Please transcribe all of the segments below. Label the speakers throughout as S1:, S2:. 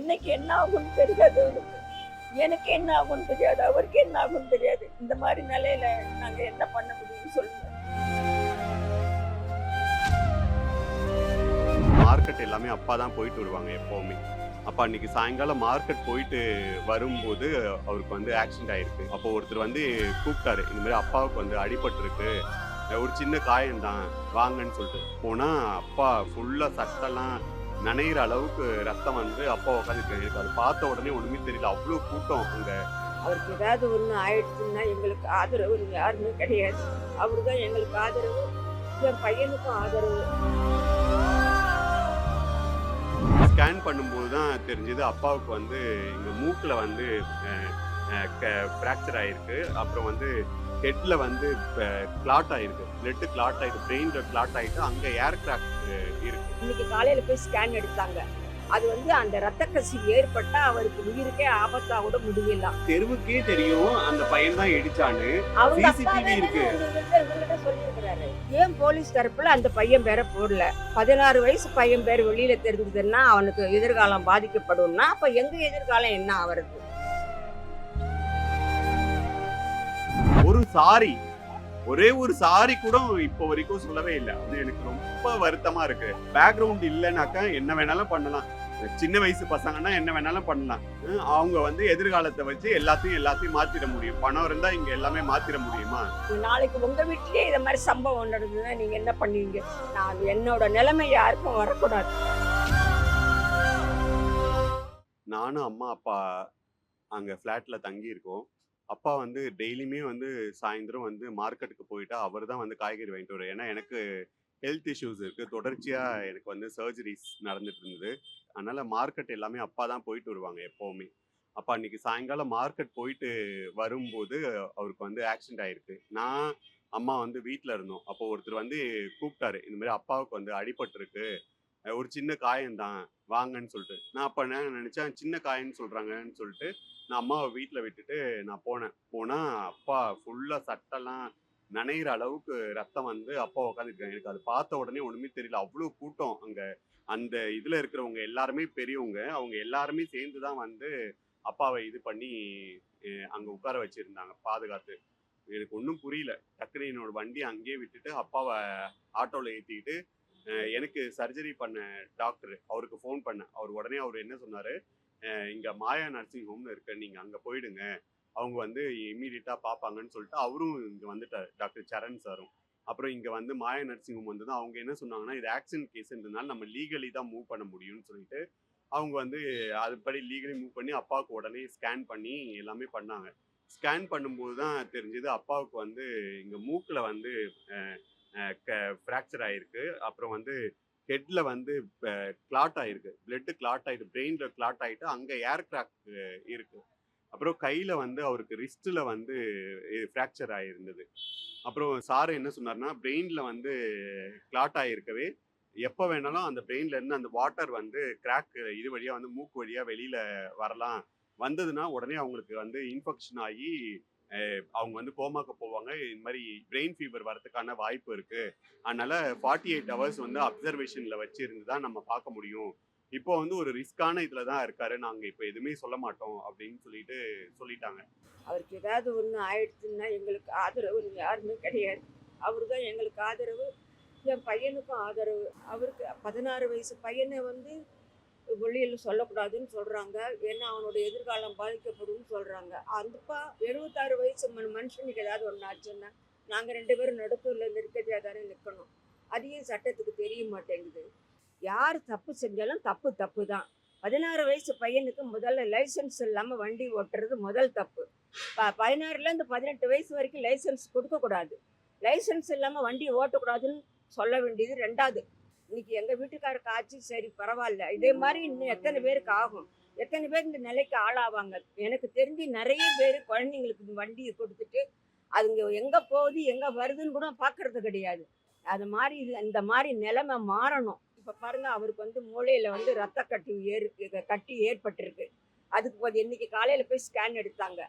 S1: என்னைக்கு என்ன ஆகும்னு தெரியாது. அவருக்கு எனக்கு என்ன ஆகும்னு தெரியாது அவருக்கு என்ன ஆகும்னு தெரியாது. இந்த மாதிரி நிலையில நாங்க என்ன பண்ண முடியும்னு சொல்லுங்க.
S2: மார்க்கெட் எல்லாமே அப்பா தான் போயிட்டு வருவாங்க எப்போவுமே. அப்போ அன்னைக்கு சாயங்காலம் மார்க்கெட் போயிட்டு வரும்போது அவருக்கு வந்து ஆக்சிடென்ட் ஆயிருக்கு. அப்போ ஒருத்தர் வந்து கூப்பிட்டாரு. இந்த மாதிரி அப்பாவுக்கு வந்து அடிபட்டிருக்கு. ஒரு சின்ன காயம்தான். வாங்கன்னு சொல்லிட்டு. போனா அப்பா ஃபுல்லா சட்டெல்லாம் நனையிற அளவுக்கு ரத்தம் வந்து அப்பா உட்காந்துருக்காரு எனக்கு அது பார்த்த உடனே ஒண்ணுமே தெரியல. அவ்வளோ கூட்டம் அங்க.
S1: அவருக்கு ஏதாவது ஒண்ணு ஆயிடுச்சுன்னா எங்களுக்கு ஆதரவு யாருமே கிடையாது. அவரு தான் எங்களுக்கு ஆதரவு. என் பையனுக்கும் ஆதரவு.
S2: ஸ்கேன் பண்ணும்போது தான் தெரிஞ்சது அப்பாவுக்கு வந்து இங்கே மூக்கில் வந்து ஃப்ராக்சர் ஆயிருக்கு. அப்புறம் வந்து ஹெட்ல வந்து கிளாட் ஆயிருக்கு. பிளட் கிளாட் ஆயிருக்கு. பிரெயின்ல கிளாட் ஆயிட்டு அங்கே ஏர் கிராக் இருக்கு.
S1: இன்னைக்கு காலையில போய் ஸ்கேன் எடுத்தாங்க. அது வந்து அந்த ரத்த கசிவு ஏற்பட்டா அவருக்கு உயிருக்கே ஆபத்தா கூட முடியலாம்
S2: தெருவுக்கே தெரியும் அந்த பையன் தான் இடிச்சான்னு.
S1: அப்பாவே
S2: இருக்கு.
S1: சொல்லியிருக்கிறாரு. ஏன் போலீஸ் தரப்புல அந்த பையன் பேரை போடல? பதினாறு வயசு பையன் பேர் வெளியில தெரிஞ்சதுன்னா அவனுக்கு எதிர்காலம் பாதிக்கப்படும்னா அப்ப எங்க எதிர்காலம் என்ன ஆவறது?
S2: ஒரு சாரி. ஒரே ஒரு சாரி கூட இப்போ வரைக்கும் சொல்லவே இல்லை. அது எனக்கு ரொம்ப வருத்தமா இருக்கு. பேக்ரவுண்ட் இல்லைனாக்கா என்ன வேணாலும் பண்ணலாம். சின்ன வயசு பசங்கன்னா என்ன வேணாலும் பண்ணலாம். அவங்க வந்து எதிர்காலத்தை வச்சு எல்லாத்தையும் எல்லாத்தையும் மாத்திட முடியும். பணம் இருந்தா இங்க எல்லாமே மாத்திட முடியுமா?
S1: நாளைக்கு உங்க வீட்லயே இந்த மாதிரி சம்பவம் நடந்ததுன்னா நீங்க என்ன பண்ணுவீங்க? நான் என்னோட நிலைமை யாருக்கும் வரக்கூடாது.
S2: நானும் அம்மா அப்பா அங்க ஃப்ளாட்ல தங்கி இருக்கோம் அப்பா வந்து டெய்லியுமே வந்து சாயந்தரம் வந்து மார்க்கெட்டுக்கு போயிட்டா அவர் தான் வந்து காய்கறி வாங்கிட்டு வருவார். ஏன்னா எனக்கு ஹெல்த் இஷ்யூஸ் இருக்குது தொடர்ச்சியாக எனக்கு வந்து சர்ஜரிஸ் நடந்துட்டு இருந்தது. அதனால் மார்க்கெட் எல்லாமே அப்பா தான் போயிட்டு வருவாங்க எப்போவுமே. அப்பா அன்னைக்கு சாயங்காலம் மார்க்கெட் போயிட்டு வரும்போது அவருக்கு வந்து ஆக்சிடென்ட் ஆகிருக்கு நான் அம்மா வந்து வீட்டில் இருந்தோம். அப்போ ஒருத்தர் வந்து கூப்பிட்டாரு. இந்த மாதிரி அப்பாவுக்கு வந்து அடிபட்டிருக்கு. ஒரு சின்ன காயம்தான் வாங்கன்னு சொல்லிட்டு. நான் அப்போ என்ன நினச்சேன் சின்ன காயன்னு சொல்கிறாங்கன்னு சொல்லிட்டு நான் அம்மாவை வீட்டில் விட்டுட்டு நான் போனேன். போனால் அப்பா ஃபுல்லாக சட்டெல்லாம் நனைகிற அளவுக்கு ரத்தம் வந்து அப்பா உட்காந்துருக்காங்க எனக்கு அது பார்த்த உடனே ஒன்றுமே தெரியல. அவ்வளோ கூட்டம் அங்கே. அந்த இதில் இருக்கிறவங்க எல்லாருமே பெரியவங்க. அவங்க எல்லாருமே சேர்ந்து தான் வந்து அப்பாவை இது பண்ணி அங்கே உட்கார வச்சுருந்தாங்க. பாதுகாத்து. எனக்கு ஒன்றும் புரியல. டக்குனு என்னோட வண்டி அங்கேயே விட்டுட்டு அப்பாவை ஆட்டோவில் ஏற்றிக்கிட்டு எனக்கு சர்ஜரி பண்ண டாக்டர் அவருக்கு ஃபோன் பண்ணேன். அவர் உடனே அவர் என்ன சொன்னார் இங்கே மாயா நர்சிங் ஹோம்னு இருக்கு நீங்கள் அங்கே போயிடுங்க. அவங்க வந்து இம்மீடியட்டாக பார்ப்பாங்கன்னு சொல்லிட்டு அவரும் இங்கே வந்துட்டார் டாக்டர் சரண் சாரும். அப்புறம் இங்கே வந்து மாயா நர்சிங் ஹோம் வந்ததும் அவங்க என்ன சொன்னாங்கன்னா இது ஆக்சிடென்ட் கேஸ்ன்றதுனால நம்ம லீகலி தான் மூவ் பண்ண முடியும்னு சொல்லிட்டு அவங்க வந்து அதுபடி லீகலி மூவ் பண்ணி அப்பாவுக்கு உடனே ஸ்கேன் பண்ணி எல்லாமே பண்ணாங்க. ஸ்கேன் பண்ணும்போது தான் தெரிஞ்சது அப்பாவுக்கு வந்து இங்கே மூக்கில் வந்து ஃப்ராக்சர் ஆயிருக்கு. அப்புறம் வந்து ஹெட்டில் வந்து கிளாட் ஆயிருக்கு. பிளட்டு கிளாட் ஆகிட்டு பிரெயினில் கிளாட் ஆகிட்டு அங்கே ஏர் கிராக் இருக்கு. அப்புறம் கையில் வந்து அவருக்கு ரிஸ்ட்டில் வந்து ஃப்ராக்சர் ஆகிருந்தது அப்புறம் சார் என்ன சொன்னார்னா பிரெயினில் வந்து கிளாட் ஆகியிருக்கவே எப்போ வேணாலும் அந்த பிரெயின்ல இருந்து அந்த வாட்டர் வந்து கிராக் இது வழியாக வந்து மூக்கு வழியாக வெளியில் வரலாம். வந்ததுன்னா உடனே அவங்களுக்கு வந்து இன்ஃபெக்ஷன் ஆகி அவங்க வந்து கோமாக்கு போவாங்க. இந்த மாதிரி பிரெயின் ஃபீவர் வரதுக்கான வாய்ப்பு இருக்குது அதனால் ஃபார்ட்டி எயிட் ஹவர்ஸ் வந்து அப்சர்வேஷனில் வச்சுருந்து தான் நம்ம பார்க்க முடியும். இப்போ வந்து ஒரு ரிஸ்கான இதில் தான் இருக்காரு. நாங்கள் இப்போ எதுவுமே சொல்ல மாட்டோம் அப்படின்னு சொல்லிட்டு சொல்லிட்டாங்க.
S1: அவருக்கு ஏதாவது ஒன்று ஆயிடுச்சுன்னா எங்களுக்கு ஆதரவு யாருமே கிடையாது. அவரு தான் எங்களுக்கு ஆதரவு. என் பையனுக்கும் ஆதரவு. அவருக்கு பதினாறு வயசு பையனை வந்து வெளியில் சொல்லக்கூடாதுன்னு சொல்கிறாங்க ஏன்னா அவனோட எதிர்காலம் பாதிக்கப்படும் சொல்கிறாங்க அந்தப்பா எழுபத்தாறு வயசு மனு மனுஷனுக்கு ஏதாவது ஒன்று ஆச்சுன்னா நாங்கள் ரெண்டு பேரும் நடுத்தூரில் நிற்கதியாக தானே நிற்கணும் அதையும் சட்டத்துக்கு தெரிய மாட்டேங்குது. யார் தப்பு செஞ்சாலும் தப்பு தப்பு தான். பதினாறு வயசு பையனுக்கு முதல்ல லைசன்ஸ் இல்லாமல் வண்டி ஓட்டுறது முதல் தப்பு. ப பதினாறுலேருந்து பதினெட்டு வயசு வரைக்கும் லைசன்ஸ் கொடுக்கக்கூடாது. லைசன்ஸ் இல்லாமல் வண்டி ஓட்டக்கூடாதுன்னு சொல்ல வேண்டியது ரெண்டாவது. இன்னைக்கு எங்கள் வீட்டுக்காருக்கு ஆச்சு சரி பரவாயில்ல. இதே மாதிரி இன்னும் எத்தனை பேருக்கு ஆகும்? எத்தனை பேர் இந்த நிலைக்கு ஆளாவாங்க? எனக்கு தெரிஞ்சு நிறைய பேர் குழந்தைங்களுக்கு இந்த வண்டியை கொடுத்துட்டு அதுங்க எங்கே போகுது எங்கே வருதுன்னு கூட பார்க்கறது கிடையாது. அது மாதிரி இது இந்த மாதிரி நிலைமை மாறணும். இப்போ பாருங்க அவருக்கு வந்து மூளையில் வந்து ரத்த கட்டி ஏறு கட்டி ஏற்பட்டிருக்கு. அதுக்கு வந்து இன்னைக்கு காலையில் போய் ஸ்கேன் எடுத்தாங்க.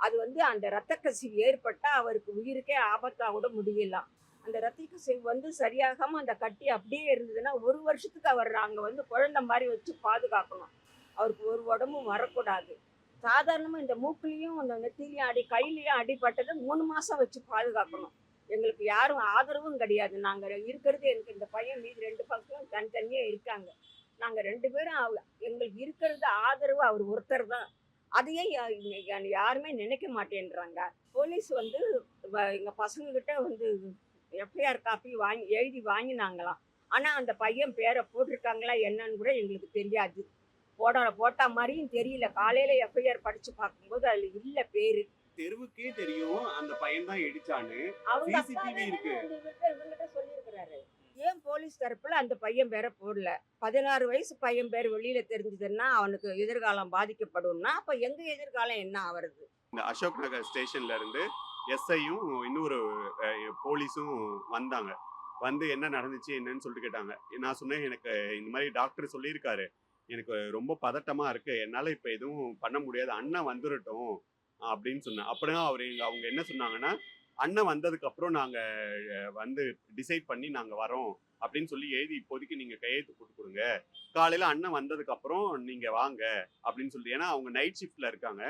S1: அது வந்து அந்த ரத்த கசிவு ஏற்பட்டால் அவருக்கு உயிருக்கே ஆபத்தாக கூட முடியலாம். அந்த ரத்திக்கு செய் வந்து சரியாகாமல் அந்த கட்டி அப்படியே இருந்ததுன்னா ஒரு வருஷத்துக்கு அவர் அங்கே வந்து குழந்தை மாதிரி வச்சு பாதுகாக்கணும். அவருக்கு ஒரு உடம்பும் வரக்கூடாது. சாதாரணமாக இந்த மூக்குலேயும் அந்த நெத்திலையும் அடி கையிலையும் அடிப்பட்டது மூணு மாதம் வச்சு பாதுகாக்கணும். எங்களுக்கு யாரும் ஆதரவும் கிடையாது. நாங்கள் இருக்கிறது எனக்கு இந்த பையன் மீது ரெண்டு பக்கம் தனித்தனியாக இருக்காங்க. நாங்கள் ரெண்டு பேரும் அவ- எங்களுக்கு இருக்கிறது ஆதரவு அவர் ஒருத்தர் தான். அதையே யாருமே நினைக்க மாட்டேன்றாங்க. போலீஸ் வந்து வ- பசங்கக்கிட்ட வந்து எஃப்ஐஆர் காப்பி வாங்கி எழுதி வாங்கினாங்களாம். ஆனா அந்த பையன் பேரை போட்டிருக்காங்களா என்னன்னு கூட எங்களுக்கு தெரியாது. போட போட்ட மாதிரியும் தெரியல. காலையில எஃப்ஐஆர் படிச்சு பார்க்கும்போது அதுல இல்ல பேரு.
S2: தெருவுக்கே தெரியும். அந்த பையன் தான் இடிச்சான்னு
S1: அவங்க சொல்லியிருக்கிறாரு. ஏன் போலீஸ் தரப்புல அந்த பையன் பேரை போடல? பதினாறு வயசு பையன் பேர் வெளியில தெரிஞ்சதுன்னா அவனுக்கு எதிர்காலம் பாதிக்கப்படும்னா அப்ப எங்க எதிர்காலம் என்ன ஆவறது?
S2: இந்த அசோக் நகர் ஸ்டேஷன்ல இருந்து எஸ்ஐயும் இன்னொரு போலீஸும் வந்தாங்க. வந்து என்ன நடந்துச்சு என்னன்னு சொல்லிட்டு கேட்டாங்க. நான் சொன்னேன் எனக்கு இந்த மாதிரி டாக்டர் சொல்லியிருக்காரு. எனக்கு ரொம்ப பதட்டமாக இருக்குது என்னால் இப்போ எதுவும் பண்ண முடியாது. அண்ணன் வந்துடட்டும் அப்படின்னு சொன்னேன். அப்புறம் அவர் எங்கள் அவங்க என்ன சொன்னாங்கன்னா அண்ணன் வந்ததுக்கப்புறம் நாங்கள் வந்து டிசைட் பண்ணி நாங்கள் வரோம். அப்படின்னு சொல்லி எழுதி இப்போதைக்கு நீங்கள் கையெழுத்து போட்டு கொடுங்க. காலையில் அண்ணன் வந்ததுக்கப்புறம் நீங்கள் வாங்க அப்படின்னு சொல்லி. ஏன்னா அவங்க நைட் ஷிஃப்டில் இருக்காங்க.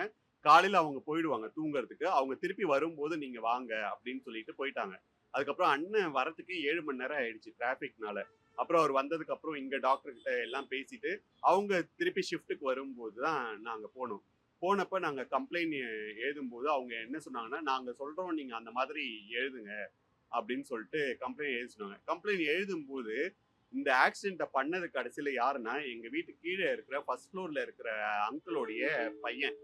S2: காலையில் அவங்க போயிடுவாங்க தூங்குறதுக்கு. அவங்க திருப்பி வரும்போது நீங்கள் வாங்க அப்படின்னு சொல்லிட்டு போயிட்டாங்க. அதுக்கப்புறம் அண்ணன் வரதுக்கு ஏழு மணி நேரம் ஆயிடுச்சு டிராஃபிக்னால அப்புறம் அவர் வந்ததுக்கு அப்புறம் இங்க டாக்டர் கிட்ட எல்லாம் பேசிட்டு அவங்க திருப்பி ஷிஃப்ட்டுக்கு வரும்போது தான் நாங்க போனோம். போனப்ப நாங்க கம்ப்ளைண்ட் எழுதும்போது அவங்க என்ன சொன்னாங்கன்னா நாங்க சொல்றோம் நீங்க அந்த மாதிரி எழுதுங்க அப்படின்னு சொல்லிட்டு கம்ப்ளைண்ட் எழுதி சொன்னாங்க. கம்ப்ளைண்ட் எழுதும்போது இந்த ஆக்சிடென்ட்டை பண்ணது கடைசியில யாருன்னா எங்கள் வீட்டு கீழே இருக்கிற ஃபர்ஸ்ட் ஃப்ளோரில் இருக்கிற அங்கிளோடைய பையன்.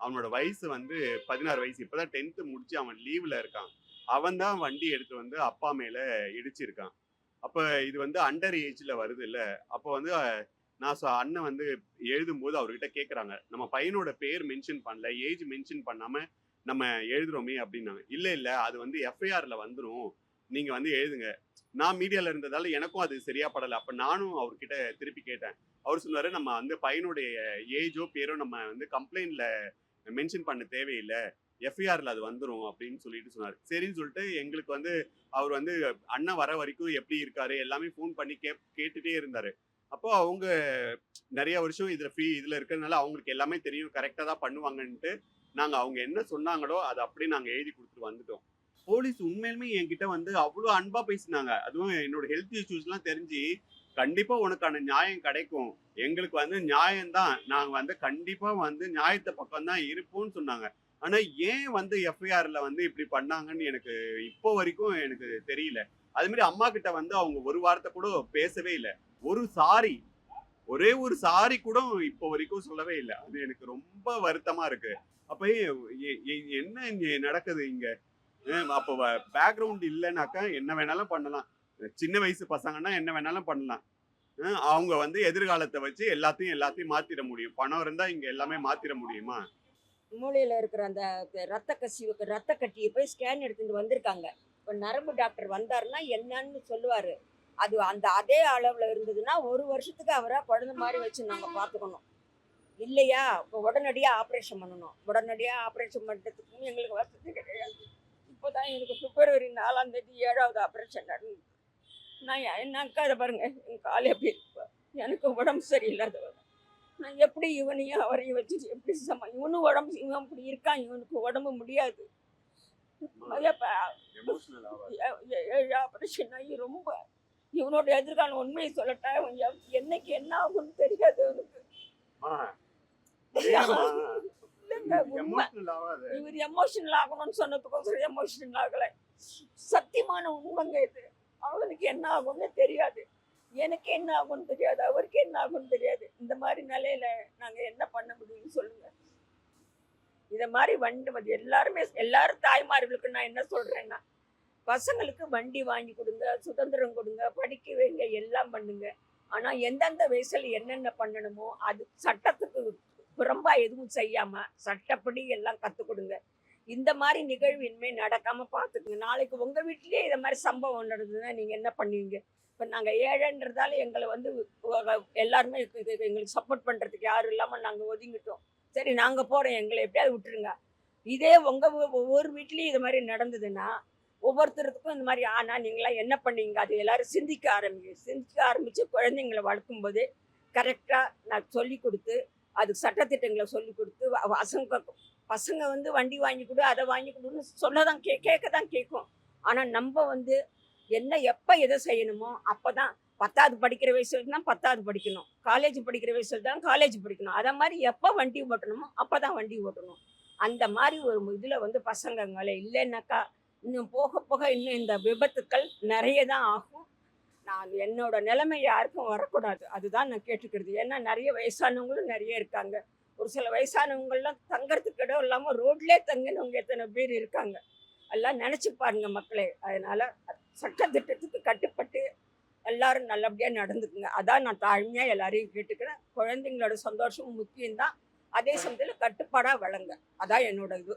S2: அவனோட வயசு வந்து பதினாறு வயசு. இப்போதான் டென்த்து முடிச்சு அவன் லீவ்ல இருக்கான். அவன் தான் வண்டி எடுத்து வந்து அப்பா மேல இடிச்சிருக்கான். அப்போ இது வந்து அண்டர் ஏஜ்ல வருது இல்லை? அப்போ வந்து நான் ஸோ அண்ணன் வந்து எழுதும்போது அவர்கிட்ட கேட்குறாங்க நம்ம பையனோட பேர் மென்ஷன் பண்ணல ஏஜ் மென்ஷன் பண்ணாமல் நம்ம எழுதுறோமே அப்படின்னாங்க. இல்லை இல்லை அது வந்து எஃப்ஐஆரில் வந்துடும் நீங்கள் வந்து எழுதுங்க. நான் மீடியாவில் இருந்ததால் எனக்கும் அது சரியா படலை. அப்போ நானும் அவர்கிட்ட திருப்பி கேட்டேன். அவர் சொன்னார் நம்ம வந்து பையனுடைய ஏஜோ பேரோ நம்ம வந்து கம்ப்ளைண்ட்டில் மென்ஷன் பண்ண தேவையில்லை. எஃப்ஐஆரில் அது வந்துடும் அப்படின்னு சொல்லிட்டு சொன்னார். சரின்னு சொல்லிட்டு எங்களுக்கு வந்து அவர் வந்து அண்ணன் வர வரைக்கும் எப்படி இருக்காரு எல்லாமே ஃபோன் பண்ணி கே கேட்டுகிட்டே இருந்தார். அப்போ அவங்க நிறைய வருஷம் இதில் ஃப்ரீ இதில் இருக்கிறதுனால அவங்களுக்கு எல்லாமே தெரியும். கரெக்டாக தான் பண்ணுவாங்கன்ட்டு நாங்கள் அவங்க என்ன சொன்னாங்களோ அதை அப்படியே நாங்கள் எழுதி கொடுத்துட்டு வந்துட்டோம். போலீஸ் உண்மையிலுமே என்கிட்ட வந்து அவ்வளோ அன்பாக பேசினாங்க. அதுவும் என்னோட ஹெல்த் இஷ்யூஸ்லாம் தெரிஞ்சு கண்டிப்பா உனக்கான நியாயம் கிடைக்கும். எங்களுக்கு வந்து நியாயம்தான். நாங்க வந்து கண்டிப்பா வந்து நியாயத்தை பக்கம் தான் இருப்போம்னு சொன்னாங்க. ஆனா ஏன் வந்து எஃப்ஐஆர்ல வந்து இப்படி பண்ணாங்கன்னு எனக்கு இப்போ வரைக்கும் எனக்கு தெரியல. அது மாதிரி அம்மா கிட்ட வந்து அவங்க ஒரு வார்த்தை கூட பேசவே இல்லை. ஒரு சாரி ஒரே ஒரு சாரி கூட இப்போ வரைக்கும் சொல்லவே இல்லை. அது எனக்கு ரொம்ப வருத்தமா இருக்கு. அப்ப என்ன இங்க நடக்குது இங்க? அப்போ பேக்ரவுண்ட் இல்லைனாக்கா என்ன வேணாலும் பண்ணலாம். சின்ன வயசு பசங்கன்னா என்ன வேணாலும் பண்ணலாம். அவங்க வந்து எதிர்காலத்தை வச்சு எல்லாத்தையும் எல்லாத்தையும் மாத்திட முடியும். பணம் இருந்தா இங்க எல்லாமே மாத்திட முடியுமா?
S1: மூளையில இருக்கிற அந்த ரத்த கசிவுக்கு ரத்த கட்டியை போய் ஸ்கேன் எடுத்துட்டு வந்திருக்காங்க. இப்போ நரம்பு டாக்டர் வந்தாருன்னா என்னன்னு சொல்லுவாரு. அது அந்த அதே அளவுல இருந்ததுன்னா ஒரு வருஷத்துக்கு அவரை குழந்தை மாதிரி வச்சு நாங்கள் பார்த்துக்கணும். இல்லையா? இப்போ உடனடியாக ஆப்ரேஷன் பண்ணணும். உடனடியாக ஆப்ரேஷன் பண்ணுறதுக்கும் எங்களுக்கு வசதி கிடையாது. இப்போ தான் எனக்கு பிப்ரவரி நாலாம் தேதி ஏழாவது ஆப்ரேஷன் நடந்துச்சு. நான் என்னக்கா இதை பாருங்க என் கால் எப்படி இருக்கு எனக்கு உடம்பு சரியில்லாதவர் நான் எப்படி இவனையும் அவரையும் வச்சுட்டு எப்படி சம இவனும் உடம்பு இவன் இப்படி இருக்கான் இவனுக்கு உடம்பு முடியாது. ஆப்ரேஷன் ஆகி ரொம்ப இவனோட எதிர்காலம் உண்மையை சொல்லட்டா என்னைக்கு என்ன ஆகும்னு தெரியாது அவனுக்கு இவர் எமோஷனல் ஆகணும்னு சொன்னதுக்கோசரம் எமோஷனல் ஆகலை. சத்தியமான உண்மைங்க இது. அவனுக்கு என்ன ஆகும்னு தெரியாது. எனக்கு என்ன ஆகும்னு தெரியாது. அவருக்கு என்ன ஆகும்னு தெரியாது. இந்த மாதிரி நிலையில நாங்கள் என்ன பண்ண முடியும்னு சொல்லுங்க. இதை மாதிரி வண்டி வந்து எல்லாருமே எல்லாரும் தாய்மார்களுக்கு நான் என்ன சொல்கிறேன்னா பசங்களுக்கு வண்டி வாங்கி கொடுங்க சுதந்திரம் கொடுங்க படிக்க வைங்க எல்லாம் பண்ணுங்க. ஆனால் எந்தெந்த வயசில் என்னென்ன பண்ணணுமோ அது சட்டத்துக்கு புறம்பா எதுவும் செய்யாமல் சட்டப்படி எல்லாம் கற்றுக் கொடுங்க. இந்த மாதிரி நிகழ்வு இனிமேல் நடக்காம பார்த்துக்குங்க. நாளைக்கு உங்கள் வீட்லேயே இதை மாதிரி சம்பவம் நடந்ததுன்னா நீங்கள் என்ன பண்ணுவீங்க? இப்போ நாங்கள் ஏழைன்றதால எங்களை வந்து எல்லாருமே இது- எங்களுக்கு சப்போர்ட் பண்ணுறதுக்கு யாரும் இல்லாமல் நாங்கள் ஒதுங்கிட்டோம். சரி நாங்கள் போகிறோம் எங்களை எப்படியாவது விட்டுருங்க. இதே உங்கள் ஒவ்வொரு வீட்லேயும் இது மாதிரி நடந்ததுன்னா ஒவ்வொருத்தருக்கும் இந்த மாதிரி ஆனா நீங்களாம் என்ன பண்ணீங்க? அது எல்லாரும் சிந்திக்க ஆரம்பிங்க. சிந்திக்க ஆரம்பிச்சு குழந்தைங்களை வளர்க்கும் போது கரெக்டாக நான் சொல்லி கொடுத்து அதுக்கு சட்டத்திட்டங்களை சொல்லி கொடுத்து அசங்க பசங்க வந்து வண்டி வாங்கி கொடு அதை வாங்கி கொடுன்னு சொல்ல தான் கே கேட்க தான் கேட்கும் ஆனால் நம்ம வந்து என்ன எப்போ எதை செய்யணுமோ அப்போ தான் பத்தாவது படிக்கிற வயசுல தான் பத்தாவது படிக்கணும். காலேஜ் படிக்கிற வயசுல தான் காலேஜ் படிக்கணும். அதை மாதிரி எப்போ வண்டி ஓட்டணுமோ அப்போ தான் வண்டி ஓட்டணும். அந்த மாதிரி ஒரு இதில் வந்து பசங்கங்களே இல்லைன்னாக்கா இன்னும் போக போக இன்னும் இந்த விபத்துக்கள் நிறைய தான் ஆகும். நான் என்னோட நிலைமை யாருக்கும் வரக்கூடாது. அதுதான் நான் கேட்டுக்கிறது. ஏன்னா நிறைய வயசானவங்களும் நிறைய இருக்காங்க. ஒரு சில வயசானவங்கள்லாம் தங்கறதுக்கு இடம் இல்லாமல் ரோட்லேயே தங்கினவங்க எத்தனை பேர் இருக்காங்க? எல்லாம் நினச்சி பாருங்க மக்களே. அதனால சட்டத்திட்டத்துக்கு கட்டுப்பட்டு எல்லாரும் நல்லபடியாக நடந்துக்குங்க. அதான் நான் தாழ்மையாக எல்லாரையும் கேட்டுக்கிறேன். குழந்தைங்களோட சந்தோஷமும் முக்கியம்தான். அதே சமயத்தில் கட்டுப்பாடாக வழங்க. அதான் என்னோட இது.